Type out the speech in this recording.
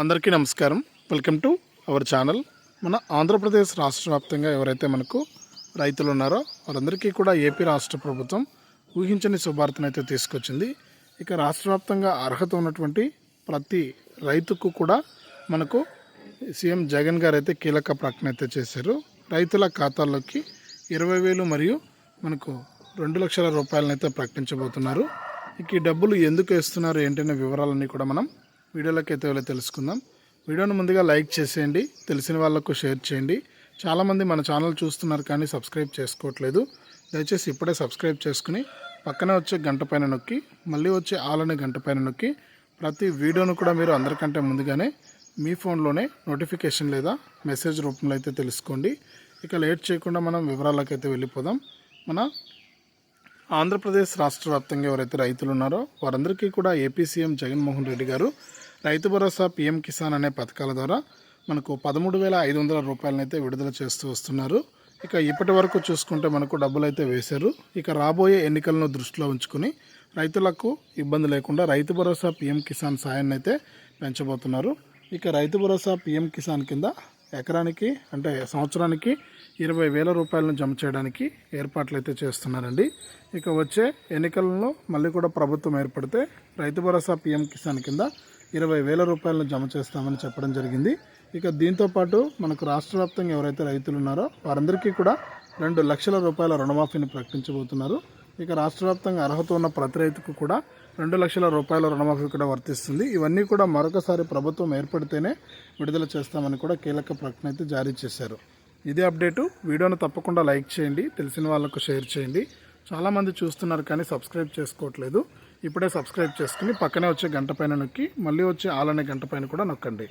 అందరికీ నమస్కారం. Welcome to our channel మన ఆంధ్రప్రదేశ్ రాష్ట్ర వ్యాప్తంగా ఎవరైతే మనకు రైతులు ఉన్నారో వారందరికీ కూడా ఏపీ రాష్ట్ర ప్రభుత్వం ఊహించని శుభార్తను అయితే తీసుకొచ్చింది. ఇక రాష్ట్ర వ్యాప్తంగా అర్హత ఉన్నటువంటి ప్రతి రైతుకు కూడా మనకు సీఎం జగన్ గారు అయితే కీలక ప్రకటన అయితే చేశారు. రైతుల ఖాతాల్లోకి ఇరవై వేలు మరియు మనకు రెండు లక్షల రూపాయలనైతే ప్రకటించబోతున్నారు. ఇక ఈ డబ్బులు ఎందుకు వేస్తున్నారు ఏంటనే వివరాలన్నీ కూడా మనం వీడియోలోకి అయితే వెళ్ళి తెలుసుకుందాం. వీడియోను ముందుగా లైక్ చేసేయండి తెలిసిన వాళ్ళకు షేర్ చేయండి. చాలామంది మన ఛానల్ చూస్తున్నారు కానీ సబ్స్క్రైబ్ చేసుకోవట్లేదు. దయచేసి ఇప్పుడే సబ్స్క్రైబ్ చేసుకుని పక్కనే వచ్చే గంట పైన నొక్కి మళ్ళీ వచ్చే ఆలనే గంట పైన నొక్కి ప్రతి వీడియోను కూడా మీరు అందరికంటే ముందుగానే మీ ఫోన్లోనే నోటిఫికేషన్ లేదా మెసేజ్ రూపంలో అయితే తెలుసుకోండి. ఇక లేట్ చేయకుండా మనం వివరాలకైతే వెళ్ళిపోదాం. మన ఆంధ్రప్రదేశ్ రాష్ట్ర వ్యాప్తంగా ఎవరైతే రైతులు ఉన్నారో వారందరికీ కూడా ఏపీ సీఎం జగన్మోహన్ రెడ్డి గారు రైతు భరోసా పీఎం కిసాన్ అనే పథకాల ద్వారా మనకు పదమూడు వేల ఐదు వందల రూపాయలనైతే విడుదల చేస్తూ వస్తున్నారు. ఇక ఇప్పటి వరకు చూసుకుంటే మనకు డబ్బులు అయితే వేశారు. ఇక రాబోయే ఎన్నికలను దృష్టిలో ఉంచుకుని రైతులకు ఇబ్బంది లేకుండా రైతు భరోసా పీఎం కిసాన్ సాయాన్ని అయితే పెంచబోతున్నారు. ఇక రైతు భరోసా పీఎం కిసాన్ కింద ఎకరానికి అంటే సంవత్సరానికి ఇరవై వేల రూపాయలను జమ చేయడానికి ఏర్పాట్లు అయితే చేస్తున్నారండి. ఇక వచ్చే ఎన్నికలలో మళ్ళీ కూడా ప్రభుత్వం ఏర్పడితే రైతు భరోసా పీఎం కిసాన్ కింద ఇరవై వేల రూపాయలను జమ చేస్తామని చెప్పడం జరిగింది. ఇక దీంతో పాటు మనకు రాష్ట్ర వ్యాప్తంగా ఎవరైతే రైతులు ఉన్నారో వారందరికీ కూడా రెండు లక్షల రూపాయల రుణమాఫీని ప్రకటించబోతున్నారు. ఇక రాష్ట్ర వ్యాప్తంగా అర్హత ఉన్న ప్రతి రైతుకు కూడా రెండు లక్షల రూపాయల రుణమాఫీ కూడా వర్తిస్తుంది. ఇవన్నీ కూడా మరొకసారి ప్రభుత్వం ఏర్పడితేనే విడుదల చేస్తామని కూడా కీలక ప్రకటన అయితే జారీ చేశారు. ఇదే అప్డేటు. వీడియోను తప్పకుండా లైక్ చేయండి తెలిసిన వాళ్ళకు షేర్ చేయండి. చాలామంది చూస్తున్నారు కానీ సబ్స్క్రైబ్ చేసుకోవట్లేదు. ఇప్పుడే సబ్స్క్రైబ్ చేసుకుని పక్కనే వచ్చే గంట పైన నొక్కి మళ్ళీ వచ్చే ఆలనే గంట పైన కూడా నొక్కండి.